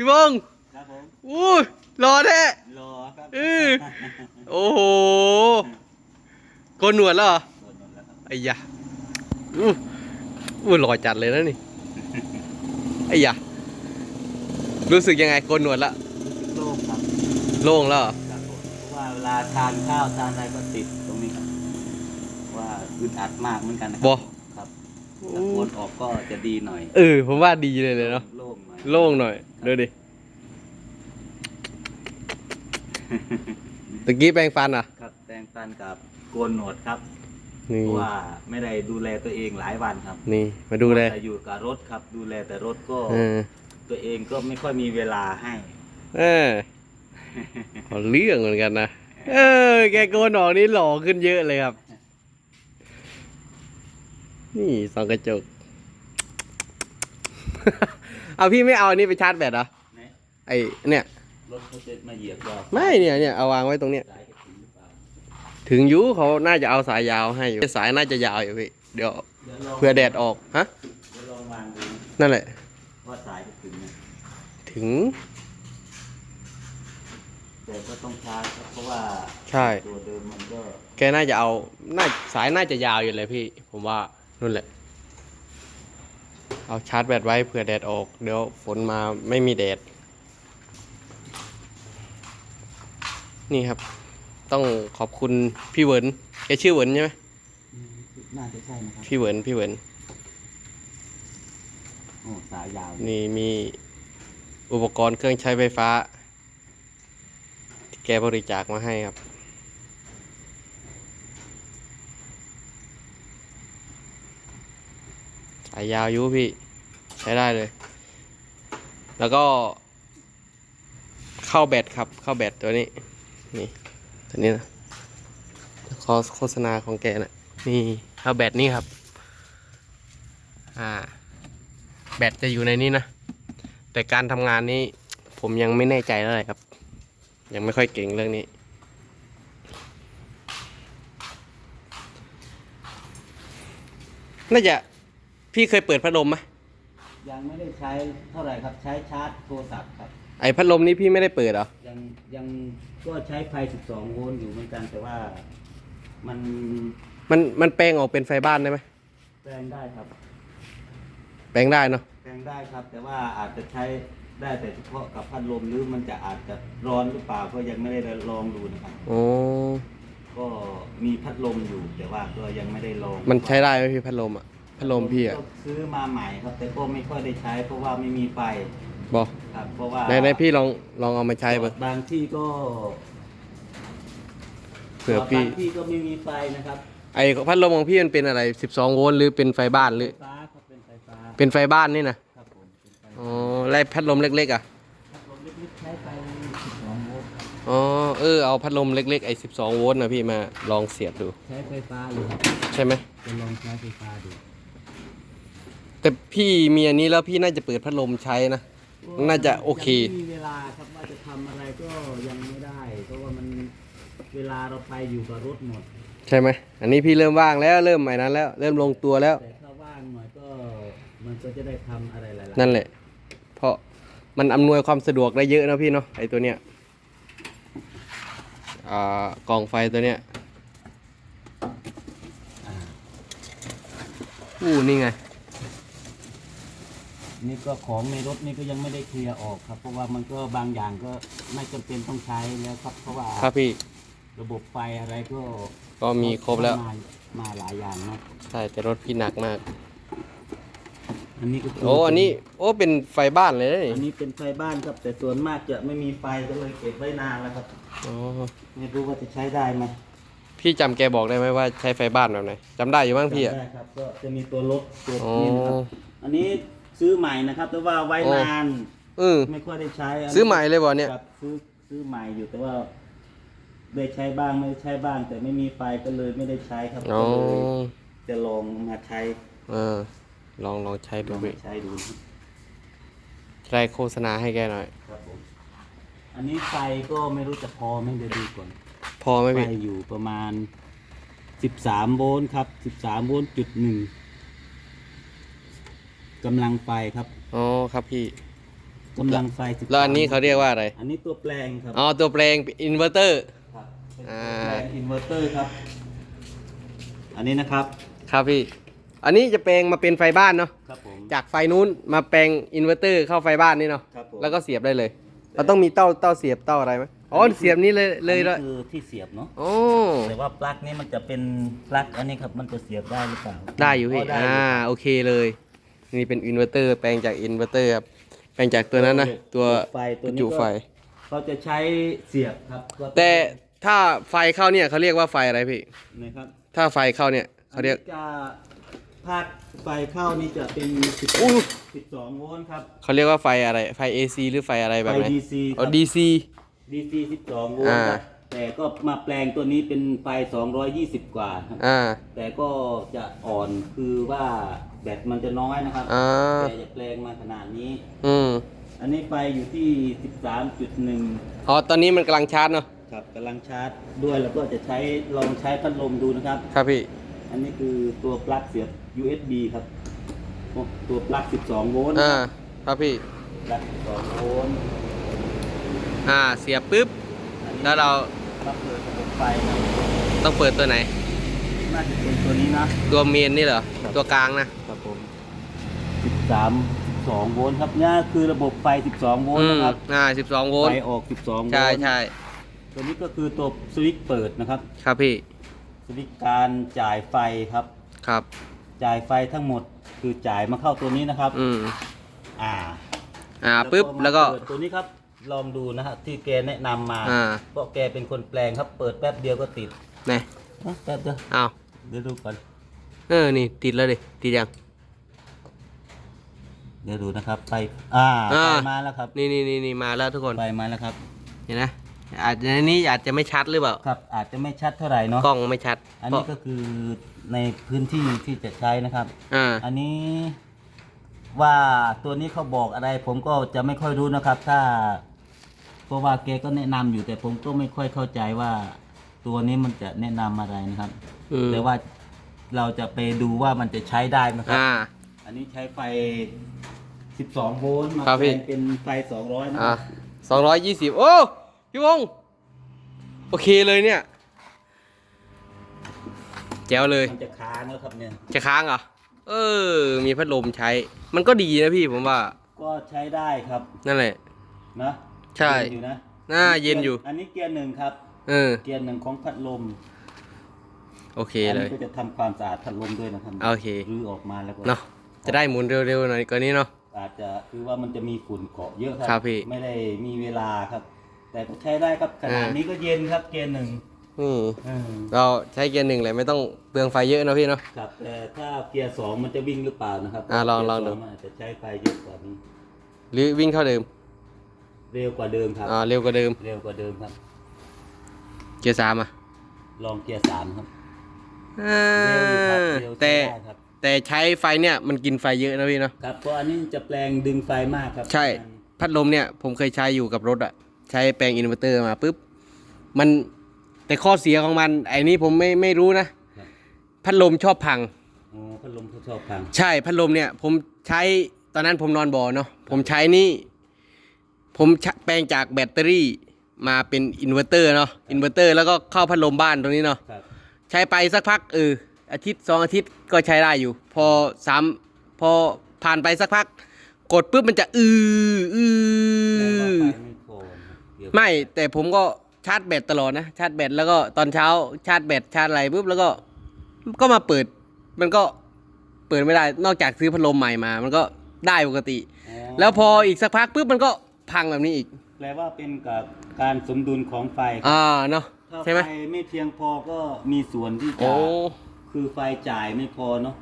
พี่บงครับผมอู้ยรอแท้รอครับเออโอ้โหโกนหนวดแล้วเหรอโดนนแล้วครับไอ้ยะอู้อู้หล่อจัดเลยนะนี่ไอ้ยะรู้สึกยังไงโกนหนวดละโล่งครับโล่งแล้วเหรอครับผมเพราะว่าเวลาทานข้าวทานอะไรก็ติดตรงนี้ครับว่าอึดอัดมากเหมือนกันนะคบรัอครับ ถ้าโกนออกก็จะดีหน่อยเออผมว่าดีเลยเลยเนาะโล่งหน่อยโล่งหน่อยดูดิตะกี้แปรงฟันอะ ครับแปรงฟันกับโกนหนวดครับนี่เพราะว่าไม่ได้ดูแลตัวเองหลายวันครับนี่มาดูเลยแต่อยู่กับรถครับ ดูแลแต่รถก็เออตัวเองก็ไม่ค่อยมีเวลาให้เออเอาเรื่องเหมือนกันนะเออ แกโกนออกนี่หล่อขึ้นเยอะเลยครับ นี่สองกระจก เอาพี่ไม่เอาอันนี้ไปชาร์จแบตเหรอไหนไอเนี่ย รถเขาจะมาเหยียบเราไม่เนี่ยเนี่ยเอาวางไว้ตรงเนี้ย สายกระถิ่นหรือเปล่าถึงอยุเขาน่าจะเอาสายยาวให้อยู่ สายน่าจะยาวอยู่พี่ เดี๋ยวดี๋ยวลงเผื่อแดดออก ฮะ เดี๋ยวลองวางดูนั่นแหละ ว่าสายจะถึงไหมถึง แต่ก็ต้องชาร์จครับเพราะว่าใช่ ตัวเดิมมันก็แกน่าจะเอา น่า สายน่าจะยาวอยู่เลยพี่ ผมว่า นู่นแหละ เอาชาร์จแบตไว้เผื่อแดดออก เดี๋ยวฝนมาไม่มีแดด นี่ครับ ต้องขอบคุณพี่เหวินแกชื่อเหวินใช่ไหมน่าจะใช่นะครับพี่เหวินพี่เหวินโอ้สายยาวนี่มีอุปกรณ์เครื่องใช้ไฟฟ้า ที่แกบริจาคมาให้ครับายยาวยุพี่ ใช้ได้เลย แล้วก็เข้าแบตครับ เข้าแบตตัวนี้ นี่ตัวนี้นะขอโฆษณาของแกนะนี่เข้าแบตนี่ครับ อ่า แบตจะอยู่ในนี้นะ แต่การทำงานนี้ผมยังไม่แน่ใจเท่าไหร่ครับ ยังไม่ค่อยเก่งเรื่องนี้ น่าจะ พี่เคยเปิดพัดลมไหมยังไม่ได้ใช้เท่าไหร่ครับใช้ชาร์จโทรศัพท์ครับ ไอพัดลมนี้พี่ไม่ได้เปิดเหรอ ยังยังก็ใช้ไฟ 12 โวลต์อยู่เหมือนกันแต่ว่ามันมันมันแปลงออกเป็นไฟบ้านได้ไหมแปลงได้ครับ แปลงได้เนาะ แปลงได้ครับ แต่ว่าอาจจะใช้ได้แต่เฉพาะกับพัดลมหรือมันจะอาจจะร้อนหรือเปล่าก็ยังไม่ได้ลองดูนะครับ โอ้ ก็มีพัดลมอยู่แต่ว่าก็ยังไม่ได้ลองมันใช้ได้ไหมพี่พัดลมอะ พัดลมพี่อะก็ซื้อมาใหม่ครับ แต่ก็ไม่ค่อยได้ใช้เพราะว่าไม่มีไฟบอกครับ เพราะว่าในในพี่ลองลองเอามาใช้เบ้างบางที่ก็เผื่อพี่บางที่ก็ไม่มีไฟนะครับ ไอพัดลมของพี่มันเป็นอะไร 12 โวลต์หรือเป็นไฟบ้านหรือ ไฟฟ้าครับเป็นไฟฟ้าเป็นไฟบ้านนี่นะ ครับผมเป็นไฟอ๋อไล่พัดลมเล็กๆอะ พัดลมเล็กๆใช้ไฟ12โวลต์ครับอ๋อ เออ เอาพัดลมเล็กๆ ไอ้12 โวลต์นะพี่มาลองเสียบดู ใช้ไฟฟ้าอยู่ครับใช่ไหม จะลองใช้ไฟฟ้าดู แต่พี่มีอันนี้แล้วพี่น่าจะเปิดพัดลมใช้นะ น่าจะโอเค ยังไม่มีเวลาครับว่าจะทำอะไรก็ยังไม่ได้ เพราะว่ามันเวลาเราไปอยู่กับรถหมด ใช่ไหม อันนี้พี่เริ่มว่างแล้ว เริ่มใหม่นั้นแล้ว เริ่มลงตัวแล้ว แต่ถ้าว่างหน่อยก็มันก็จะได้ทำอะไรหลายนั่นแหละ เพราะมันอำนวยความสะดวกได้เยอะนะพี่เนาะไอ้ตัวเนี้ยอ่ากล่องไฟตัวเนี้ยอ่าอู้นี่ไง นี่ก็ของในรถนี่ก็ยังไม่ได้เคลียร์ออกครับ เพราะว่ามันก็บางอย่างก็ไม่จำเป็นต้องใช้แล้วครับเพราะว่าครับพี่ระบบไฟอะไรก็ก็มีครบแล้ว มามาหลายอย่างเนาะใช่แต่รถพี่หนักมาก อันนี้ก็คืโอ้อันนี้โอ้เป็นไฟบ้านเลยนะนี่อันนี้เป็นไฟบ้านครับ แต่ส่วนมากจะไม่มีไฟก็เลยเก็บไว้นานแล้วครับ อ๋อไม่รู้ว่าจะใช้ได้ไหมพี่จำแกบอกได้ไหมว่าใช้ไฟบ้านแบบไหนจำได้อยู่บ้างพี่อะได้ครับก็จะมีตัวลดตัวอ๋อนี้นะครับ อันนี้ ซื้อใหม่นะครับ แต่ว่าไว้อ๋อนาน เออ ไม่ค่อยได้ใช้นนี้ซื้อใหม่เลยบ่เนี่ย ครับซื้อซื้อใหม่อยู่แต่ว่าได้ใช้บ้างไม่ได้ใช้บ้าง แต่ไม่มีไฟก็เลยไม่ได้ใช้ครับอ๋อก็เลยจะลองมาใช้เออ ลองลองใช้ลดูองพี่มาใช้ดูใช้โฆษณาให้แกหน่อย ครับผมอันนี้ไฟก็ไม่รู้จะพอไหม่เดี๋ยวดูก่อน พอไหมไฟพี่อยู่ประมาณสิบสามโวลต์ครับสิบสามโวลต์จุดหนึ่ง กำลังไฟครับอ๋อครับพี่กำลังไฟ13แล้วอันนี้เขาเรียกว่าอะไรอันนี้ตัวแปลงครับอ๋อตัวแปลงอินเวอร์เตอร์ ครับเป็นอ่าตัวแปลงอินเวอร์เตอร์ครับ อันนี้นะครับครับพี่ อันนี้จะแปลงมาเป็นไฟบ้านเนาะครับผม จากไฟนู้นมาแปลงอินเวอร์เตอร์เข้าไฟบ้านนี่เนาะครับผม แล้วก็เสียบได้เลยเราต้องมีเต้าเต้าเสียบเต้าอะไรไหมอ๋อเสียบนี้เลยเลยอันเลนี้ยคือที่เสียบเนาะโอ้ แต่ว่าปลั๊กนี้มันจะเป็นปลั๊กอันนี้ครับมันจะเสียบได้หรือเปล่าได้อยู่พี่ได้อ่า โอเคเลย นี่เป็นอินเวอร์เตอร์แปลงจากอินเวอร์เตอร์ครับแปลงจากตัวนั้นนะตัวไฟตัวบรรนี้จุก็ไฟ เขาจะใช้เสียบครับก็แต่ถ้าไฟเข้าเนี่ยเขาเรียกว่าไฟอะไรพี่นะครับถ้าไฟเข้าเนี่ยเขาเรียกอันนี้จะภาคไฟเข้านี่จะเป็น10อู้12โวลต์ครับเขาเรียกว่าไฟอะไรไฟ AC หรือไฟอะไรแบบไหนไฟ DC อ๋อครับ DC DC 12โวลต์อ่าครับ แต่ก็มาแปลงตัวนี้เป็นไฟ 220 กว่าครับอ่า แต่ก็จะอ่อนคือว่าแบตมันจะน้อยนะครับอ่า แต่จะแปลงมาขนาดนี้ อืมอันนี้ไฟอยู่ที่ 13.1 อ๋อตอนนี้มันกำลังชาร์จเนาะครับกำลังชาร์จด้วยแล้วก็จะใช้ลองใช้พัดลมดูนะครับ ครับพี่ อันนี้คือตัวปลั๊กเสียบ USB ครับโอ้ตัวปลั๊ก 12 โวลต์อ่า ครับพี่ ปลั๊ก 12 โวลต์อ่า เสียบปุ๊บ อันนี้แล้วเรา มาเปิดระบบไฟครับต้องเปิดตัวไหน น่าจะเป็นตัวนี้นะ ตัวเมนนี่เหรอ ครับ ตัวกลางนะ ครับผม13 12โวลต์ครับเนี่ยคือระบบไฟ 12 โวลอืต์มนะครับอ่า12โวลไฟต์ ออก 12 โวลต์ใช่ใช่ตัวนี้ก็คือตัวสวิตช์เปิดนะครับครับพี่ สวิตช์การจ่ายไฟครับ ครับ จ่ายไฟทั้งหมดคือจ่ายมาเข้าตัวนี้นะครับ อืม อ่าอ่าปุ๊บ แล้วก็ เปิดตัวนี้ครับ ลองดูนะฮะที่แกแนะนำมาอ่า เพราะแกเป็นคนแปลงครับ เปิดแป๊บเดียวก็ติดไหนเอ้าแป๊บเดียวอ้าวเดี๋ยวดูก่อนเออนี่ติดแล้วดิติดยัง เดี๋ยวดูนะครับไฟอ่าอ่าไฟมาแล้วครับนี่นี่นี่นี่มาแล้วทุกคนไฟมาแล้วครับ เห็นนะอาจจะในนี้อาจจะไม่ชัดหรือเปล่าครับอาจจะไม่ชัดเท่าไหร่เนาะกล้องไม่ชัดอันนี้ก็คือในพื้นที่ที่จะใช้นะครับ อ่าอันนี้ว่าตัวนี้เขาบอกอะไรผมก็จะไม่ค่อยรู้นะครับ ถ้า เพราะว่าแกก็แนะนำอยู่แต่ผมก็ไม่ค่อยเข้าใจว่า ตัวนี้มันจะแนะนำอะไรนะครับ อืม แต่ว่าเราจะไปดูว่ามันจะใช้ได้ไหมครับอ่า อันนี้ใช้ไฟ 12 โวลต์มาครับแปพี่ ลงเป็นไฟ 200 นะคอ่ารับสองร้อยยี่สิบโอ้ พี่วง โอเคเลยเนี่ย แจ๋วเลย มันจะค้างแล้วครับเนี่ย จะค้างเหรอ เออ มีพัดลมใช้ มันก็ดีนะพี่ผมว่า ก็ใช้ได้ครับนั่นแหละ นะ ใช่ เย็นอยู่นะน่าเย็นอยู่ อันนี้เกียร์หนึ่งครับ เออ เกียร์หนึ่งของพัดลมโอเคอันเลนี้ย ก็จะทำความสะอาดพัดลมด้วยนะครับโอเค รื้อออกมาแล้วก็เนาะจะได้หมุนเร็วๆหน่อยกว่านี้เนาะ อาจจะคือว่ามันจะมีฝุ่นเกาะเยอะครัครับพี่ไม่ได้มีเวลาครับ แต่ก็ใช้ได้ครับขนาดอ่านี้ นี้ก็เย็นครับเกียร์หนึ่งนี่อืมเราใช้เกียร์หนึ่งเลยไม่ต้องเปลืองไฟเยอะเนอะพี่เนาะ ครับแต่ถ้าเกียร์สองมันจะวิ่งหรือเปล่านะครับอ่าลองลองดู เกียร์สมันอาจจะใช้ไฟเยอะกว่านี้หรือวิ่งเท่าเดิม เร็วกว่าเดิมครับ อ่าเร็วกว่าเดิม เร็วกว่าเดิมครับ เกียร์สามอะลองเกียร์สามครับอ่าเร็วอยู่ครับเร็วใช้แต่ได้ครับ แต่ใช้ไฟเนี่ยมันกินไฟเยอะนะพี่เนาะ ครับเพราะอันนี้จะแปลงดึงไฟมากครับใช่ พัดลมเนี่ยผมเคยใช้อยู่กับรถอะใช้แปลงอินเวอร์เตอร์มาปุ๊บ มันแต่ข้อเสียของมัน ไอ้นี้ผมไม่ไม่รู้นะครับพัดลมชอบพังโอ้พัดลมเขาชอบพังใช่พัดลมเนี่ยผมใช้ตอนนั้นผมนอนบ่อเนาะผมใช้นี่ ผมใช้แปลงจากแบตเตอรี่มาเป็นอินเวอร์เตอร์เนาะอินเวอร์เตอร์แล้วก็เข้าพัดลมบ้านตรงนี้เนาะครับ ใช้ไปสักพักเอออาทิตย์สองอาทิตย์ก็ใช้ได้อยู่ พอสามพอผ่านไปสักพัก กดปุ๊บมันจะอืออืแต่ว่าอไฟไม่พอนะครับเดี๋ยวไม่แต่ผมก็ชาร์จแบตตลอดนะ ชาร์จแบตแล้วก็ตอนเช้าชาร์จแบตชาร์จอะไรปุ๊บแล้วก็ก็มาเปิด มันก็เปิดไม่ได้นอกจากซื้อพัดลมใหม่มา มันก็ได้ปกติ อ๋อแล้วพออีกสักพักปุ๊บมันก็ พังแบบนี้อีก แปลว่าเป็นกับการสมดุลของไฟครับอ่าเนาะถ้าใช่ไหมไฟไม่เพียงพอก็มีส่วนที่จะ โอ้ คือไฟจ่ายไม่พอเนาะ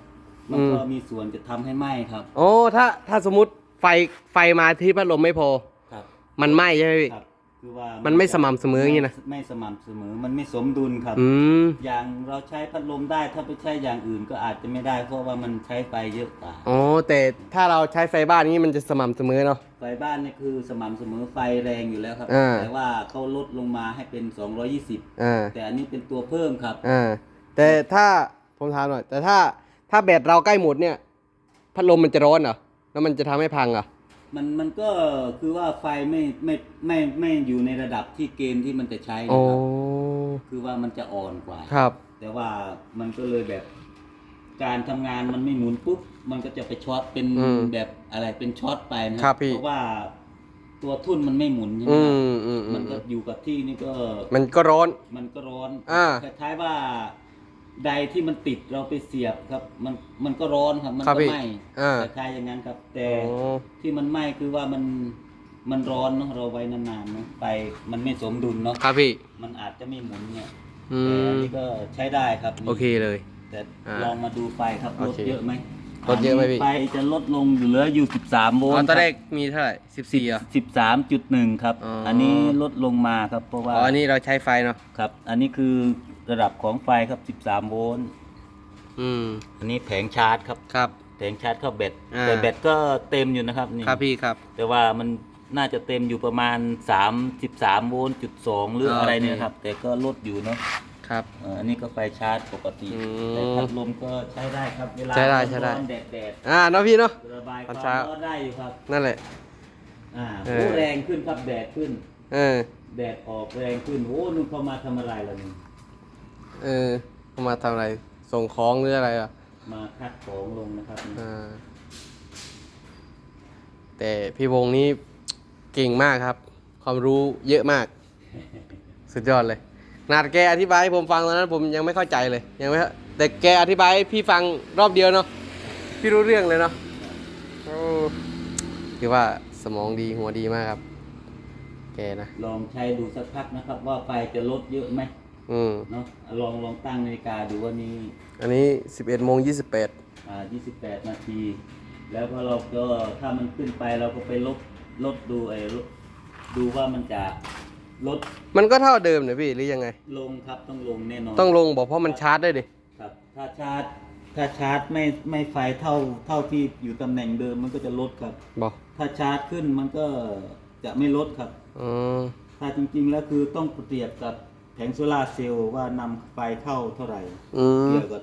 มันก็มีส่วนจะทำให้ไหม้ครับ โอ้ถ้าถ้าสมมติไฟไฟมาที่พัดลมไม่พอ ครับ มันไหม้ใช่ไหมพี่ ครับ คือว่ามัมันไม่สม่ำเสมออย่างนี้นะ ไม่สม่ำเสมอ มันไม่สมดุลครับ อืม อย่างเราใช้พัดลมได้ถ้าไปใช้อย่างอื่นก็อาจจะไม่ได้ เพราะว่ามันใช้ไฟเยอะกว่าอ๋อ แต่ถ้าเราใช้ไฟบ้านนี้มันจะสม่ำเสมอเนาะ ไฟบ้านนี่คือสม่ำเสมอไฟแรงอยู่แล้วครับ อ่า แต่ว่าเขาลดลงมาให้เป็น 220 อ่า แต่อันนี้เป็นตัวเพิ่มครับ อ่า แต่ถ้าผมถามหน่อย แต่ถ้าถ้าแบตเราใกล้หมดเนี่ย พัดลมมันจะร้อนเหรอ แล้วมันจะทำให้พังเหรอ มันมันก็คือว่าไฟไม่ไม่ไม่ไม่อยู่ในระดับที่เกณฑ์ที่มันจะใช้โอ้นะครับคือว่ามันจะอ่อนกว่า ครับ แต่ว่ามันก็เลยแบบการทำงานมันไม่หมุนปุ๊บมันก็จะไปช็อตเป็นอืมแบบอะไรเป็นช็อตไปนะครับพี่ เพราะว่าตัวทุ่นมันไม่หมุนใช่ไหมอืครับมอืมอืมันมก็อยู่กับที่นี่ก็มันก็ร้อน มันก็ร้อนอ่า คล้ายๆว่า ใดที่มันติดเราไปเสียบครับ มันมันก็ร้อนครับ มันครับก็พี่ไหม้อ่าคล้ายๆอย่างนั้นครับ แต่โอ้ที่มันไหม้คือว่ามันมันร้อนเนาะเราไว้นานๆเนาะไฟมันไม่สมดุลเนาะครับพี่ มันอาจจะไม่หมุนเนี่ยอืแต่อันมนี้ก็ใช้ได้ครับนี่โอเคเลย แต่อ่าลองมาดูไฟครับโอลดเคเยอะไหมลดเยอะไหมพี่ ไฟจะลดลงเหลืออยู่13โวลอ๋อต์ตอนแรกมีเท่าไหร่สิบสี่อะ13.1ครับ อ๋ออั อันนี้ลดลงมาครับเพราะอ๋ว่าออันนี้เราใช้ไฟเนาะ ครับ อันนี้คือ ระดับของไฟครับ 13 โวลต์อืมอันนี้แผงชาร์จครับ ครับ แผงชาร์จเข้าแบตอ่า แต่แบตก็เต็มอยู่นะครับนี่ครับพี่ครับ แต่ว่ามันน่าจะเต็มอยู่ประมาณ 33 โวลต์จุดสองหรือโอเคอะไรเนี่ยครับ แต่ก็ลดอยู่เนาะครับ เอ่ออันนี้ก็ไฟชาร์จปกติอืมแต่พัดลมก็ใช้ได้ครับเวลาใช้ได้ใช้ได้ ร้อนๆแดดแดดอ่าเนาะพี่เนาะ ๆระบายคตอวานมเช้า ร้อนได้อยู่ครับนั่นแหละ อ่าเออ โอ้แรงขึ้นครับแดดขึ้น เออ แดดออกแรงขึ้นโอ้นุ่นเขามาทำอะไรล่ะนี่ เออเขามาทำอะไร ส่งของหรืออะไรอะมาคัดของลงนะครับนี่อ่าแต่พี่วงนี้เก่งมากครับ ความรู้เยอะมาก สุดยอดเลยขนาดแกอธิบายให้ผมฟังตอนนั้นผมยังไม่เข้าใจเลยยังไม่เข้าแต่แกอธิบายให้พี่ฟังรอบเดียวเนาะพี่รู้เรื่องเลยเนาะโอ้คือว่าสมองดีหัวดีมากครับ แกนะ ลองใช้ดูสักพักนะครับ ว่าไฟจะลดเยอะไหม อืมเนาะลองลองตั้งนาฬิกาดูว่านี่อันนี้สิบเอ็ดโมงยี่สิบแปดอ่า28 นาที แล้วพอเราก็ถ้ามันขึ้นไปเราก็ไปลดลดดูไอ้ลดดูว่ามันจะลดมันก็เท่าเดิมเนี่ยพี่หรือยังไง ลงครับต้องลงแน่นอน ต้องลงบอกเพราะมันชาร์จได้ดิ ครับถ้าชาร์จถ้าชาร์จไม่ไม่ไฟเท่าเท่าที่อยู่ตำแหน่งเดิมมันก็จะลดครับ บอกถ้าชาร์จขึ้นมันก็จะไม่ลดครับ อืมถ้าจริงๆแล้วคือต้องเปรียบกับ แผงโซลาร์เซลล์ว่านำไฟเข้าเท่าไหร่อืม เกี่ยวกับ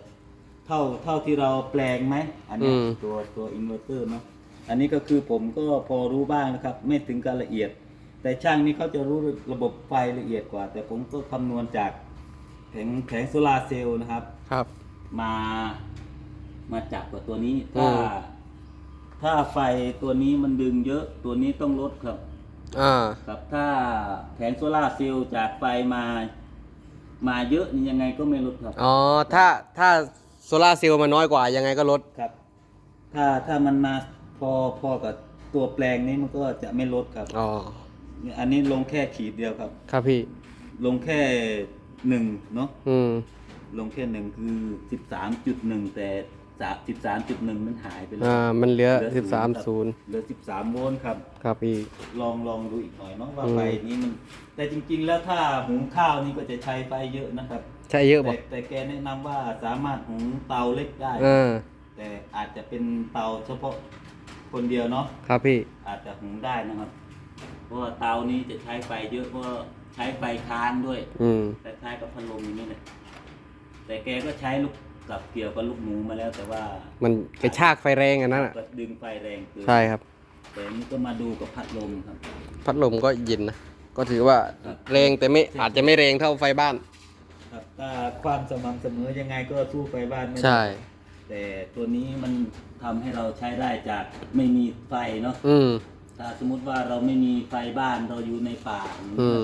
เท่าเท่าที่เราแปลงไหมอันเนี้ยอืม ตัวตัวอินเวอร์เตอร์เนาะอันนี้ก็คือผมก็พอรู้บ้างนะครับ ไม่ถึงการละเอียด แต่ช่างนี่เขาจะรู้ระบบไฟละเอียดกว่า แต่ผมก็คำนวณจากแผงแผงโซลาร์เซลล์นะครับ ครับ มามาจับกับตัวนี้อืถ้ามถ้าไฟตัวนี้มันดึงเยอะตัวนี้ต้องลดครับ อ่า ครับถ้าแผงโซลาร์เซลล์จากไฟมา มาเยอะนี่ยังไงก็ไม่ลดครับ อ๋อ ถ้าถ้าโซลาร์เซลล์มันน้อยกว่ายังไงก็ลด ครับ ถ้าถ้ามันมาพอพอกับตัวแปลงนี้มันก็จะไม่ลดครับ อ๋อ อันนี้ลงแค่ขีดเดียวครับ ครับพี่ ลงแค่หนึ่งเนาะ อืม ลงแค่หนึ่งคือสิบสามจุดหนึ่งแต่ สามสิบสามจุดหนึ่งมันหายไปแล้วอ่ามันเหลือเหลืสิบสามครับศูนย์เหลือสิบสามโวลต์ครับ ครับพี่ ลองลองดูอีกหน่อยเนาะว่าอืมไฟนี้มัน แต่จริง ๆ แล้วถ้าหุงข้าวนี่ก็จะใช้ไฟเยอะนะครับ ใช่เยอะบแต่อกแต่แกแนะนำว่าสามารถหุงเตาเล็กได้ อ่าแต่อาจจะเป็นเตาเฉพาะคนเดียวเนาะครับพี่ อาจจะหุงได้นะครับ เพราะว่าเตานี้จะใช้ไฟเยอะเพราะว่าใช้ไฟค้านด้วยอืม คล้ายๆกับพัดลมอย่างนี้เลยแต่แกก็ใช้ลูก กับเกี่ยวกับลูกหมูมาแล้วแต่ว่ามันกระชากไฟแรงอันนั้นอะก็ดึงไฟแรงเกินใช่ครับ แต่อันนี้ก็มาดูกับพัดลมครับ พัดลมก็เย็นนะ ก็ถือว่าครับแรงแต่ไม่อาจจะไม่แรงเท่าไฟบ้าน ครับถ้าความสม่ำเสมอยังไงก็สู้ไฟบ้านไม่ได้ใช่ แต่ตัวนี้มันทำให้เราใช้ได้จากไม่มีไฟเนาะอืม ถ้าสมมติว่าเราไม่มีไฟบ้านเราอยู่ในป่าอืม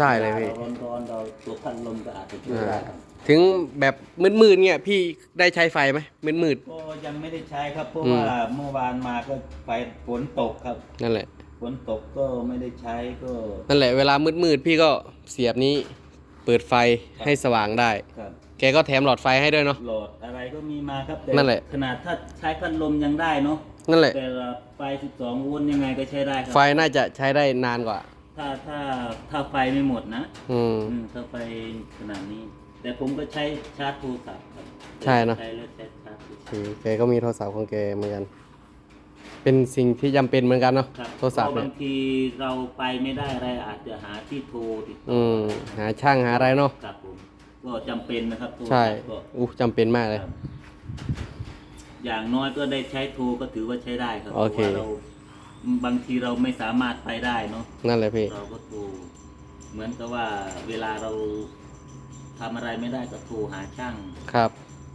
ได้เลยพี่เราร้อนๆเราตัวพัดลมก็อาจจะช่วยได้ครับ ถึงแบบมืดๆเนี่ยพี่ได้ใช้ไฟไหมมืดก็ยังไม่ได้ใช้ครับเพราะอืมว่าเมื่อวานมาก็ไฟฝนตกครับๆนั่นแหละ ฝนตกก็ไม่ได้ใช้ก็นั่นแหละเวลามืดๆพี่ก็เสียบนี้ เปิดไฟให้สว่างได้ ครับแกก็แถมหลอดไฟให้ด้วยเนาะโหลดอะไรก็มีมาครับแต่นั่นแหละ ขนาดถ้าใช้พัดลมยังได้เนาะนั่นแหละ แต่ละไฟ 12โวลต์ยังไงก็ใช้ได้ครัไฟน่าจะใช้ได้นานกว่า ถ้าถ้าถ้าไฟไม่หมดนะอืม อืมถ้าไฟขนาดนี้ แต่ผมก็ใช้ชาร์จโทรศัพท์ครับใช่เนอะ ใช้แล้วใช้ชาร์จโทรศัพท์คือแกก็มีโทรศัพท์ของแกเหมือนกัน เป็นสิ่งที่จำเป็นเหมือนกันเนาะครับโทรศัพท์เพาะเนี่ยบางทีเราไปไม่ได้อะไรอาจจะหาที่โทรติดต่อืมหาช่างหาอะไรเนาะครับผมก็จำเป็นนะครับโทรศัพท์ใช่ก็อู้จำเป็นมากเลย ครับอย่างน้อยก็ได้ใช้โทรก็ถือว่าใช้ได้ครับโอเค พราะว่าเราบางทีเราไม่สามารถไปได้เนาะ นั่นเลยพี่ เราก็โทรเหมือนกับว่าเวลาเรา ทำอะไรไม่ได้ก็โทรหาช่างครับ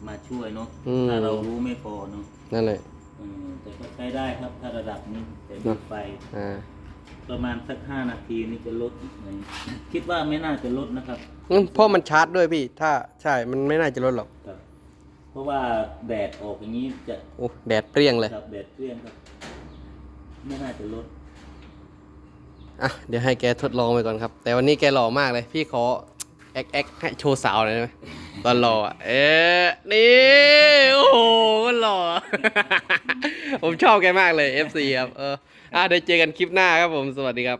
มาช่วยเนาะอืม ถ้าเรารู้ไม่พอเนาะนั่นเลยอืมแต่ก็ใช้ได้ครับถ้าระดับนี้แต่ดูไฟ อ่าประมาณสักห้านาทีนี่จะลดไหมคิดว่าไม่น่าจะลดนะครับอืมเพราะมันชาร์จด้วยพี่ ถ้าใช่มันไม่น่าจะลดหรอกครับ เพราะว่าแดดออกอย่างนี้จะโอ้แดดเปรี้ยงเลยครับแดดเปรี้ยงครับ ไม่น่าจะลด อะ เดี๋ยวให้แกทดลองไปก่อนครับ แต่วันนี้แกหล่อมากเลย พี่ขอ แอ็กแอ็กให้โชว์สาวเลยได้ไหมตอนหล่ออะเอ๊ะนี่โอ้โหก็หล่อ ผมชอบแกมากเลย FC ครับเอออะเดี๋ยวเจอกันคลิปหน้าครับผมสวัสดีครับ